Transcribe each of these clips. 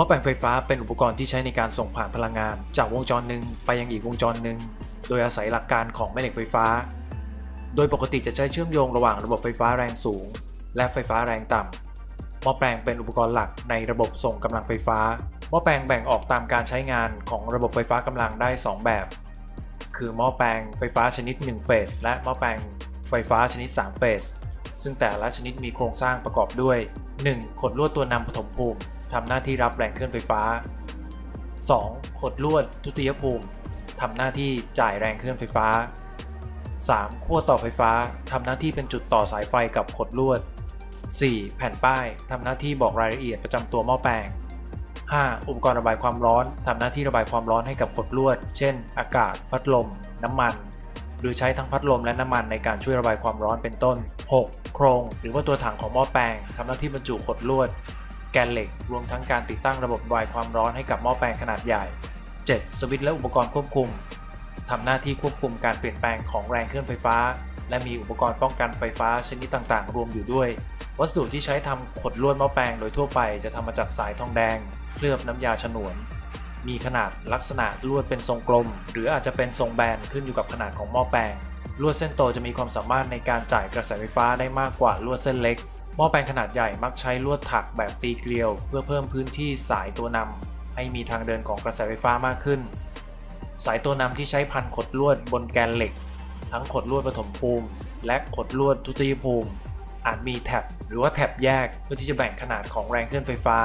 ม้อแปลงไฟฟ้าเป็นอุปกรณ์ที่ใช้ในการส่งผ่านพลังงาน จากวงจรหนึ่งไปยังอีกวงจรหนึ่ง โดยอาศัยหลักการของแม่เหล็กไฟฟ้า โดยปกติจะใช้เชื่อมโยงระหว่างระบบไฟฟ้าแรงสูง และไฟฟ้าแรงต่ำหม้อแปลงเป็นอุปกรณ์หลักในระบบส่งกำลังไฟฟ้า หม้อแปลงแบ่งออกตามการใช้งานของระบบไฟฟ้ากำลังได้ 2 แบบ คือหม้อแปลงไฟฟ้าชนิด1เฟสและหม้อแปลงไฟฟ้าชนิด3เฟสซึ่งแต่ละชนิดมีโครงสร้างประกอบด้วย 1. ขดลวดตัวนำปฐมภูมิ ทำหน้าที่รับแรงเคลื่อนไฟฟ้า 2. ขดลวดทุติยภูมิทำหน้าที่จ่ายแรงเคลื่อนไฟฟ้า 3. ขั้วต่อไฟฟ้าทำหน้าที่เป็นจุดต่อสายไฟกับขดลวด 4. แผ่นป้ายทำหน้าที่บอกรายละเอียดประจำตัวหม้อแปลง 5. อุปกรณ์ระบายความร้อนทำหน้าที่ระบายความร้อนให้กับขดลวด เช่น อากาศ พัดลม น้ำมัน หรือใช้ทั้งพัดลมและน้ำมันในการช่วยระบายความร้อนเป็นต้น 6. โครง หรือว่าตัวถังของหม้อแปลงทำหน้าที่บรรจุขดลวด กนเหล็ก รวมทั้งการติดตั้งระบบระบายความร้อนให้กับหม้อแปลงขนาดใหญ่ 7. สวิตช์และอุปกรณ์ควบคุมทำหน้าที่ควบคุมการเปลี่ยนแปลงของแรงเคลื่อนไฟฟ้า และมีอุปกรณ์ป้องกันไฟฟ้าชนิดต่างๆ รวมอยู่ด้วย วัสดุที่ใช้ทำขดลวดหม้อแปลงโดยทั่วไปจะทำมาจากสายทองแดง เคลือบน้ำยาฉนวน มีขนาดลักษณะลวดเป็นทรงกลม หรืออาจจะเป็นทรงแบนขึ้นอยู่กับขนาดของหม้อแปลงลวดเส้นโตจะมีความสามารถในการจ่ายกระแสไฟฟ้าได้มากกว่าลวดเส้นเล็ก หม้อแปลงขนาดใหญ่มักใช้ลวดถักแบบตีเกลียว เพื่อเพิ่มพื้นที่สายตัวนำให้มีทางเดินของกระแสไฟฟ้ามากขึ้น สายตัวนำที่ใช้พันขดลวดบนแกนเหล็ก ทั้งขดลวดปฐมภูมิ และขดลวดทุติยภูมิ อาจมีแท็บหรือว่าแท็บแยกเพื่อที่จะแบ่งขนาดของแรงเคลื่อนไฟฟ้า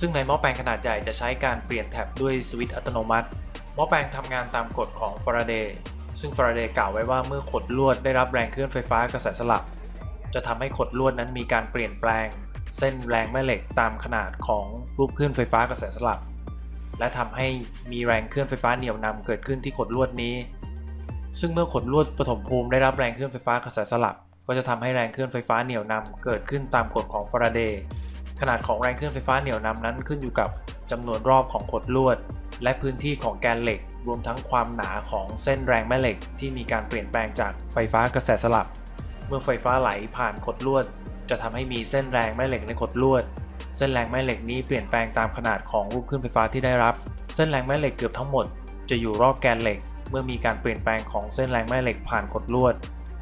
ซึ่งในหม้อแปลงขนาดใหญ่จะใช้การเปลี่ยนแท็บด้วยสวิตช์อัตโนมัติหม้อแปลงทำงานตามกฎของฟาราเดย์ซึ่งฟาราเดย์กล่าวไว้ว่าเมื่อขดลวดได้รับแรงเคลื่อนไฟฟ้ากระแสสลับ จะทำให้ขดลวดนั้นมีการเปลี่ยนแปลง เส้นแรงแม่เหล็กตามขนาดของรูปคลื่นไฟฟ้ากระแสสลับ และทำให้มีแรงเคลื่อนไฟฟ้าเหนี่ยวนำเกิดขึ้นที่ขดลวดนี้ ซึ่งเมื่อขดลวดปฐมภูมิได้รับแรงเคลื่อนไฟฟ้ากระแสสลับ ก็จะทำให้แรงเคลื่อนไฟฟ้าเหนี่ยวนำเกิดขึ้นตามกฎของฟาราเดย์ขนาดของแรงเคลื่อนไฟฟ้าเหนี่ยวนำนั้นขึ้นอยู่กับจำนวนรอบของขดลวด และพื้นที่ของแกนเหล็ก รวมทั้งความหนาของเส้นแรงแม่เหล็กที่มีการเปลี่ยนแปลงจากไฟฟ้ากระแสสลับ เมื่อไฟฟ้าไหลผ่านขดลวด จะทำให้มีเส้นแรงแม่เหล็กในขดลวด เส้นแรงแม่เหล็กนี้เปลี่ยนแปลงตามขนาดของรูปคลื่นไฟฟ้าที่ได้รับ เส้นแรงแม่เหล็กเกือบทั้งหมด จะอยู่รอบแกนเหล็ก เมื่อมีการเปลี่ยนแปลงของเส้นแรงแม่เหล็กผ่านขดลวด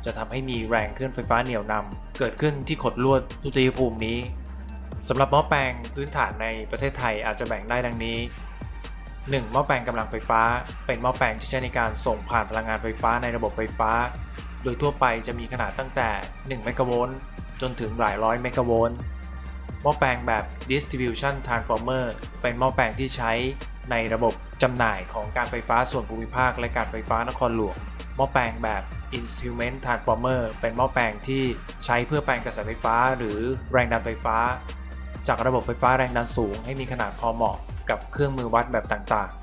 จะทำให้มีแรงคลื่นไฟฟ้าเหนี่ยวนำเกิดขึ้นที่ขดลวดทุติยภูมินี้สำหรับหม้อแปลงพื้นฐานในประเทศไทยอาจจะแบ่งได้ดังนี้ 1. หม้อแปลงกำลังไฟฟ้า เป็นหม้อแปลงที่ใช้ในการส่งผ่านพลังงานไฟฟ้าในระบบไฟฟ้า โดยทั่วไปจะมีขนาดตั้งแต่ 1 เมกะโวลต์จนถึงหลายร้อยเมกะโวลต์ หม้อแปลงแบบ distribution transformer เป็นหม้อแปลงที่ใช้ในระบบจำหน่ายของการไฟฟ้าส่วนภูมิภาค และการไฟฟ้านครหลวง หม้อแปลงแบบ instrument transformer เป็นหม้อแปลงที่ใช้เพื่อแปลงกระแสไฟฟ้า หรือแรงดันไฟฟ้า จากระบบไฟฟ้าแรงดันสูง ให้มีขนาดพอเหมาะกับเครื่องมือวัดแบบต่าง